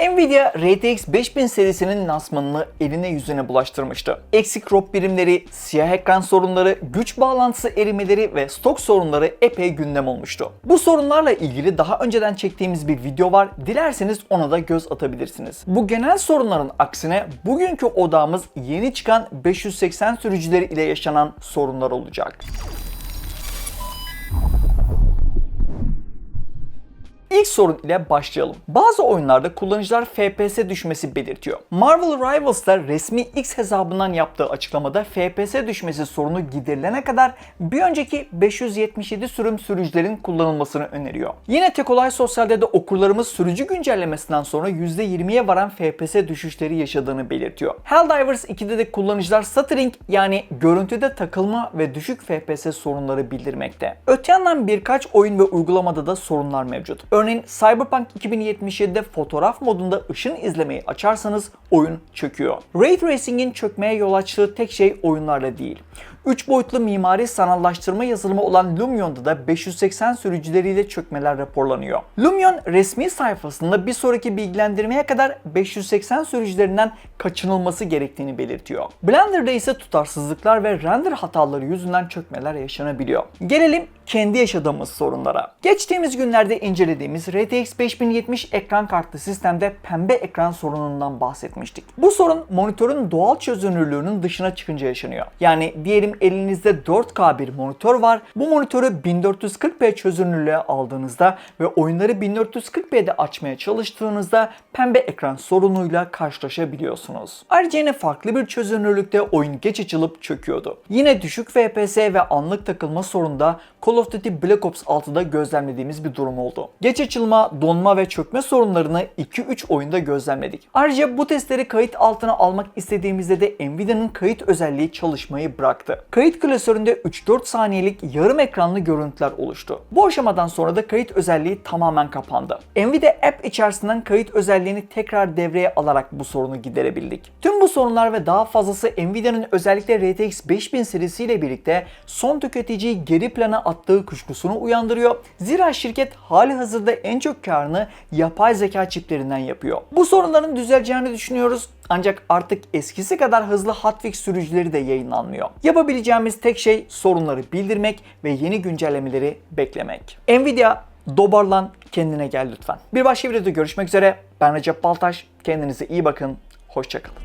Nvidia RTX 5000 serisinin lansmanını eline yüzüne bulaştırmıştı. Eksik ROP birimleri, siyah ekran sorunları, güç bağlantısı erimeleri ve stok sorunları epey gündem olmuştu. Bu sorunlarla ilgili daha önceden çektiğimiz bir video var. Dilerseniz ona da göz atabilirsiniz. Bu genel sorunların aksine bugünkü odağımız yeni çıkan 580 sürücüleri ile yaşanan sorunlar olacak. İlk sorun ile başlayalım. Bazı oyunlarda kullanıcılar FPS düşmesi belirtiyor. Marvel Rivals'ta resmi X hesabından yaptığı açıklamada FPS düşmesi sorunu giderilene kadar bir önceki 577 sürüm sürücülerin kullanılmasını öneriyor. Yine tek olay sosyalde de okurlarımız sürücü güncellemesinden sonra %20'ye varan FPS düşüşleri yaşadığını belirtiyor. Helldivers 2'de de kullanıcılar stuttering yani görüntüde takılma ve düşük FPS sorunları bildirmekte. Öte yandan birkaç oyun ve uygulamada da sorunlar mevcut. Örneğin Cyberpunk 2077'de fotoğraf modunda ışın izlemeyi açarsanız oyun çöküyor. Ray Tracing'in çökmeye yol açtığı tek şey oyunlarla değil. 3 boyutlu mimari sanallaştırma yazılımı olan Lumion'da da 580 sürücüleriyle çökmeler raporlanıyor. Lumion resmi sayfasında bir sonraki bilgilendirmeye kadar 580 sürücülerinden kaçınılması gerektiğini belirtiyor. Blender'da ise tutarsızlıklar ve render hataları yüzünden çökmeler yaşanabiliyor. Gelelim kendi yaşadığımız sorunlara. Geçtiğimiz günlerde incelediğimiz RTX 5070 ekran kartlı sistemde pembe ekran sorunundan bahsetmiştik. Bu sorun monitörün doğal çözünürlüğünün dışına çıkınca yaşanıyor. Yani diyelim elinizde 4K bir monitör var. Bu monitörü 1440p çözünürlüğe aldığınızda ve oyunları 1440p'de açmaya çalıştığınızda pembe ekran sorunuyla karşılaşabiliyorsunuz. Ayrıca yine farklı bir çözünürlükte oyun geç açılıp çöküyordu. Yine düşük FPS ve anlık takılma sorunda Call of Duty Black Ops 6'da gözlemlediğimiz bir durum oldu. Geç açılma, donma ve çökme sorunlarını 2-3 oyunda gözlemledik. Ayrıca bu testleri kayıt altına almak istediğimizde de Nvidia'nın kayıt özelliği çalışmayı bıraktı. Kayıt klasöründe 3-4 saniyelik yarım ekranlı görüntüler oluştu. Bu aşamadan sonra da kayıt özelliği tamamen kapandı. Nvidia App içerisinden kayıt özelliğini tekrar devreye alarak bu sorunu giderebildik. Tüm bu sorunlar ve daha fazlası Nvidia'nın özellikle RTX 5000 serisiyle birlikte son tüketiciyi geri plana attığı kuşkusunu uyandırıyor. Zira şirket hali hazırda en çok karını yapay zeka çiplerinden yapıyor. Bu sorunların düzeleceğini düşünüyoruz. Ancak artık eskisi kadar hızlı hotfix sürücüleri de yayınlanmıyor. Yapabileceğimiz tek şey sorunları bildirmek ve yeni güncellemeleri beklemek. Nvidia dobarlan kendine gel lütfen. Bir başka videoda görüşmek üzere. Ben Recep Baltaş. Kendinize iyi bakın. Hoşçakalın.